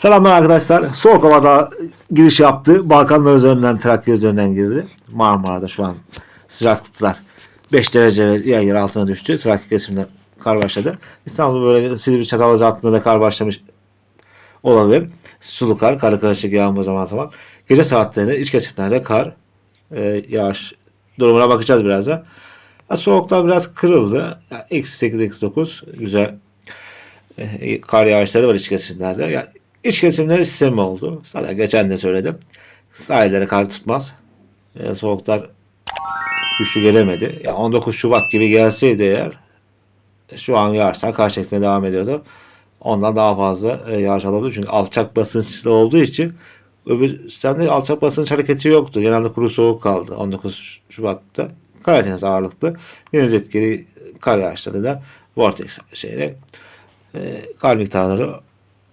Selamlar arkadaşlar. Soğuk havada giriş yaptı. Balkanlar üzerinden, Trakya üzerinden girdi. Marmara'da şu an sıcaklıklar 5 derece yer yer altına düştü. Trakya kesiminde kar başladı. İstanbul böyle Silivri Çatalhazı hattında da kar başlamış olabilir. Sulu kar, karı karışık yağmur zaman zaman. Gece saatlerinde iç kesimlerde kar, e, yağış durumuna bakacağız birazdan. Ha, soğuklar biraz kırıldı. Ya, Eksi 8, eksi 9 güzel e, kar yağışları var iç kesimlerde. Ya, iç kesimleri sistemi oldu. Zaten geçen de söyledim. Sahillere kar tutmaz. E, soğuklar güçlü gelemedi. Ya 19 Şubat gibi gelseydi eğer şu an yağışlar kar şeklinde devam ediyordu. Ondan daha fazla e, yağış alabilir. Çünkü alçak basınçlı olduğu için öbür sistemde alçak basınç hareketi yoktu. Genelde kuru soğuk kaldı 19 Şubat'ta. Karadeniz ağırlıklı. Deniz etkili kar yağışları da vortex şeyle e, kar miktarları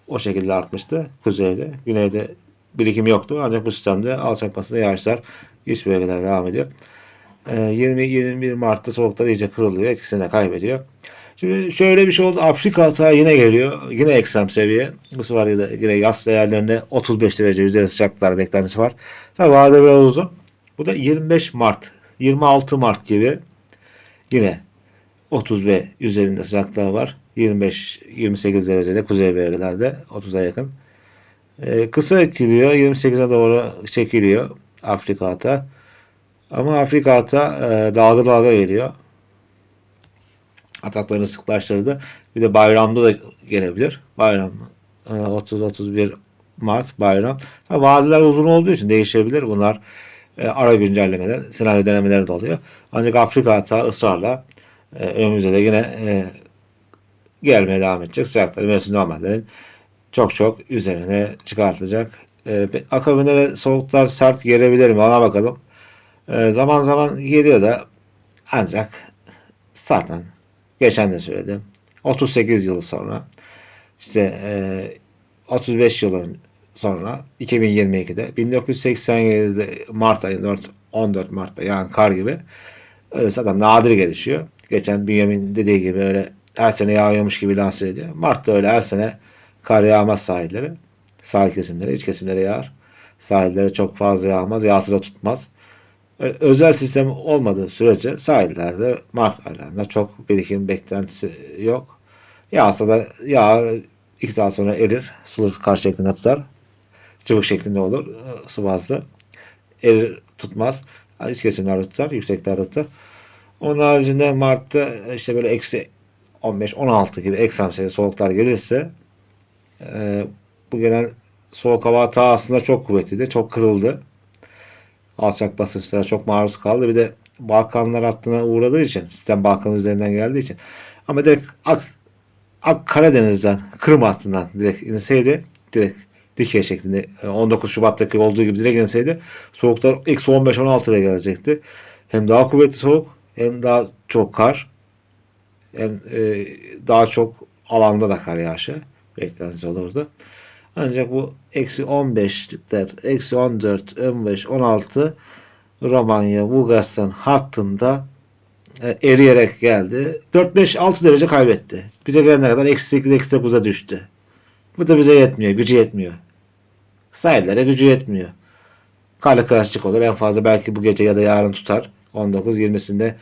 o şekilde artmıştı. Kuzeyde, güneyde birikim yoktu. Ancak bu sistemde alçak basınçlı yağışlar iç bölgelere devam ediyor. E, 20-21 Mart'ta soğuklar iyice kırılıyor. Etkisini de kaybediyor. Şimdi şöyle bir şey oldu. Afrika hata yine geliyor. Yine ekstrem seviye. Bu sefer yine yaz değerlerinde 35 derece üzeri sıcaklıklar beklentisi var. Tabi vade biraz uzun. Bu da 25 Mart, 26 Mart gibi yine 30 ve üzerinde sıcaklıklar var. 25-28 derecede kuzey bölgelerde 30'a yakın. Ee, kısa etkiliyor. 28'e doğru çekiliyor Afrika hata. Ama Afrika hata e, dalga dalga geliyor ataklarını sıklaştırdı. Bir de bayramda da gelebilir. Bayram e, 30-31 Mart bayram. Ha, vadiler uzun olduğu için değişebilir. Bunlar e, ara güncellemeler, senaryo denemeleri de oluyor. Ancak Afrika hata ısrarla e, önümüzde de yine e, gelmeye devam edecek. Sıcakları mevsim normallerin çok çok üzerine çıkartacak. E, akabinde de soğuklar sert gelebilir mi? Ona bakalım. E, zaman zaman geliyor da ancak zaten geçen de söyledim. 38 yıl sonra işte e, 35 yıl sonra 2022'de 1987'de Mart ayı 4, 14 Mart'ta yani kar gibi öyle zaten nadir gelişiyor. Geçen Bünyamin dediği gibi öyle her sene yağıyormuş gibi lanse ediyor. Mart'ta öyle her sene kar yağmaz sahilleri. Sahil kesimleri, iç kesimlere yağar. Sahillere çok fazla yağmaz, yağsı da tutmaz. Özel sistem olmadığı sürece sahillerde Mart aylarında çok birikim beklentisi yok. Yağsa da yağ iki saat sonra erir. Sulu kar şeklinde tutar. Çubuk şeklinde olur. Su bazlı. Erir tutmaz. İç kesimlerde tutar. Yükseklerde tutar. Onun haricinde Mart'ta işte böyle eksi 15-16 gibi ekstrem soğuklar gelirse e, bu gelen soğuk hava hata aslında çok kuvvetliydi. Çok kırıldı alçak basınçlara çok maruz kaldı. Bir de Balkanlar hattına uğradığı için sistem Balkan üzerinden geldiği için ama direkt Ak, Ak Karadeniz'den Kırım hattından direkt inseydi direkt dikey şeklinde 19 Şubat'taki olduğu gibi direkt inseydi soğuklar eksi 15-16'ya gelecekti. Hem daha kuvvetli soğuk hem daha çok kar hem e, daha çok alanda da kar yağışı beklentisi olurdu. Ancak bu eksi 15'likler, eksi 14, 15, 16 Romanya, Bulgaristan hattında e, eriyerek geldi. 4-5-6 derece kaybetti. Bize gelene kadar eksi 8, eksi 9'a düştü. Bu da bize yetmiyor. Gücü yetmiyor. Sahillere gücü yetmiyor. Karlı karışık olur. En fazla belki bu gece ya da yarın tutar. 19-20'sinde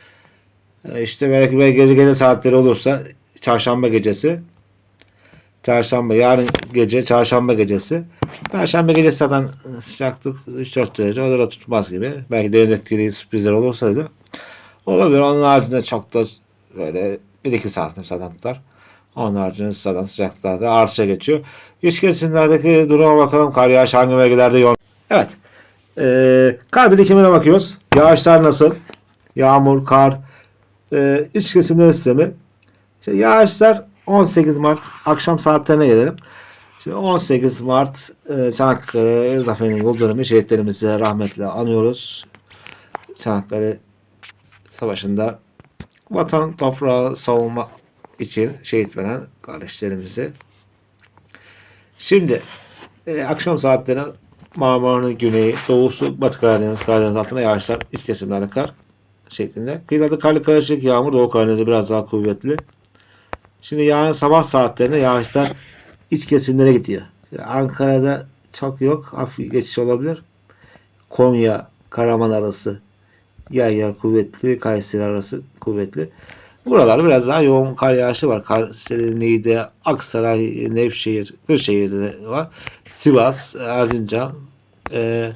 e, işte belki, belki gece gece saatleri olursa çarşamba gecesi Çarşamba yarın gece çarşamba gecesi. Perşembe gecesi zaten sıcaklık 3-4 derece. O da tutmaz gibi. Belki deniz etkili sürprizler olursaydı. Olabilir. Onun haricinde çok da böyle 1-2 santim zaten tutar. Onun haricinde zaten sıcaklıklar da artışa geçiyor. İç kesimlerdeki duruma bakalım. Kar yağış hangi bölgelerde yoğun? Evet. Ee, kar birikimine bakıyoruz. Yağışlar nasıl? Yağmur, kar, e, iç kesimler sistemi. İşte yağışlar 18 Mart akşam saatlerine gelelim. Şimdi 18 Mart e, Çanakkale Zafer'in yıl dönümü şehitlerimizi rahmetle anıyoruz. Çanakkale Savaşı'nda vatan toprağı savunma için şehit veren kardeşlerimizi. Şimdi e, akşam saatlerine Marmara'nın güneyi, doğusu, batı Karadeniz, Karadeniz altında yağışlar, iç kesimlerde kar şeklinde. Kıyılarda karlı karışık yağmur, Doğu Karadeniz'de biraz daha kuvvetli. Şimdi yarın sabah saatlerinde yağışlar iç kesimlere gidiyor. Ankara'da çok yok. Hafif geçiş olabilir. Konya, Karaman arası yer yer kuvvetli. Kayseri arası kuvvetli. Buralarda biraz daha yoğun kar yağışı var. Kayseri, Aksaray, Nevşehir, Kırşehir'de de var. Sivas, Erzincan. Ee,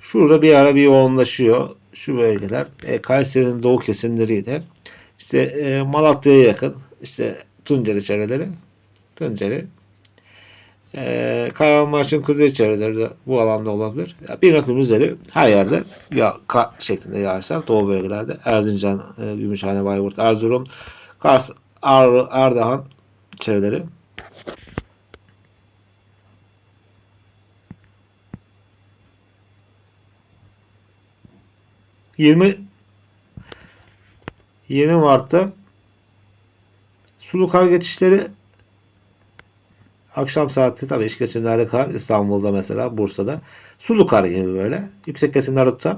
şurada bir ara bir yoğunlaşıyor. Şu bölgeler. E, Kayseri'nin doğu kesimleriyle işte e, Malatya'ya yakın. işte Tunceli çevreleri. Tunceli. E, Kahramanmaraş'ın kuzey çevreleri de bu alanda olabilir. Ya, bir rakım üzeri her yerde ya kar şeklinde yağışlar doğu bölgelerde. Erzincan, e, Gümüşhane, Bayburt, Erzurum, Kars, Ağrı, Ardahan çevreleri. Yirmi 20 Mart'ta sulu kar geçişleri akşam saati tabii iç kesimlerde kar İstanbul'da mesela Bursa'da sulu kar gibi böyle yüksek kesimlerde tutar.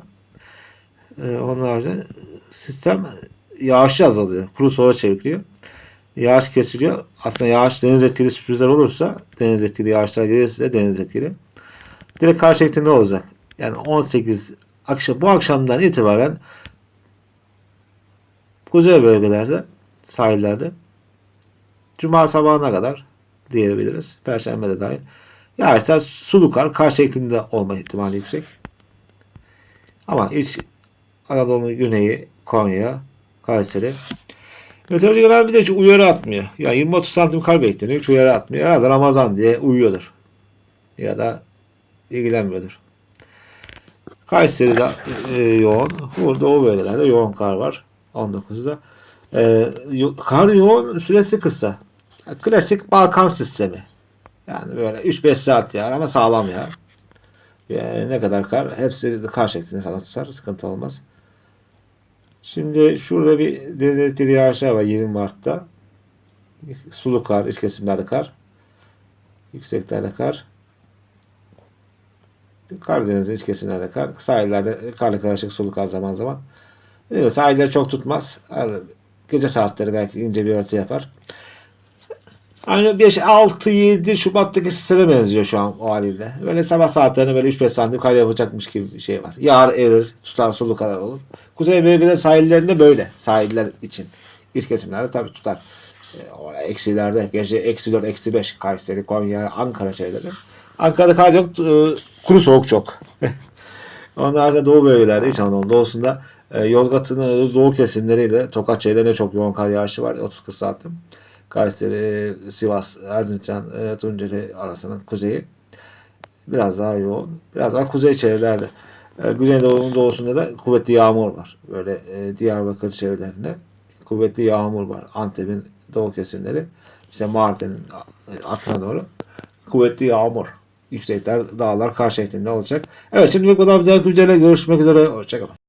Ee, onun haricinde sistem yağışı azalıyor. Kuru soğuğa çeviriyor. Yağış kesiliyor. Aslında yağış deniz etkili sürprizler olursa deniz etkili yağışlar gelirse deniz etkili. Direkt kar şeklinde olacak. Yani 18 akşam bu akşamdan itibaren kuzey bölgelerde sahillerde Cuma sabahına kadar diyebiliriz. Perşembe de dahil. Yağışlar sulu kar, kar şeklinde olma ihtimali yüksek. Ama iç Anadolu'nun güneyi, Konya, Kayseri. Meteoroloji genel bir de hiç uyarı atmıyor. Yani 20-30 santim kar bekleniyor. Hiç uyarı atmıyor. Herhalde Ramazan diye uyuyordur. Ya da ilgilenmiyordur. Kayseri'de e, yoğun. Burada o bölgelerde yoğun kar var. 19'da. E, kar yoğun süresi kısa. Klasik Balkan sistemi. Yani böyle 3-5 saat yağar ama sağlam yağar. Yani ne kadar kar? Hepsi kar şeklinde sana tutar. Sıkıntı olmaz. Şimdi şurada bir deniz etkili yağışlar var 20 Mart'ta. Sulu kar, iç kesimlerde kar. Yükseklerde kar. Karadeniz'in iç kesimlerde kar. Sahillerde karla karışık sulu kar zaman zaman. Sahiller çok tutmaz. Gece saatleri belki ince bir örtü yapar. Aynı 5, 6, 7 Şubat'taki sisteme benziyor şu an o haliyle. Böyle sabah saatlerinde böyle 3-5 santim kar yapacakmış gibi bir şey var. Yağar erir, tutar sulu karar olur. Kuzey bölgede sahillerinde böyle. Sahiller için. İç kesimlerde tabii tutar. E, eksilerde gece eksi 4, eksi 5 Kayseri, Konya, Ankara şeyleri. Ankara'da kar yok, e, kuru soğuk çok. Onlar da doğu bölgelerde, İç Anadolu doğusunda e, doğu kesimleriyle Tokat çevrelerinde çok yoğun kar yağışı var. 30-40 santim. Kayseri, Sivas, Erzincan, e, Tunceli arasının kuzeyi biraz daha yoğun. Biraz daha kuzey çevrelerde. E, Güneydoğu'nun doğusunda da kuvvetli yağmur var. Böyle e, Diyarbakır çevrelerinde kuvvetli yağmur var. Antep'in doğu kesimleri işte Mardin'in altına doğru kuvvetli yağmur. Yüksekler, dağlar kar şeklinde olacak. Evet şimdi bu kadar bir dahaki videoyla görüşmek üzere. Hoşçakalın.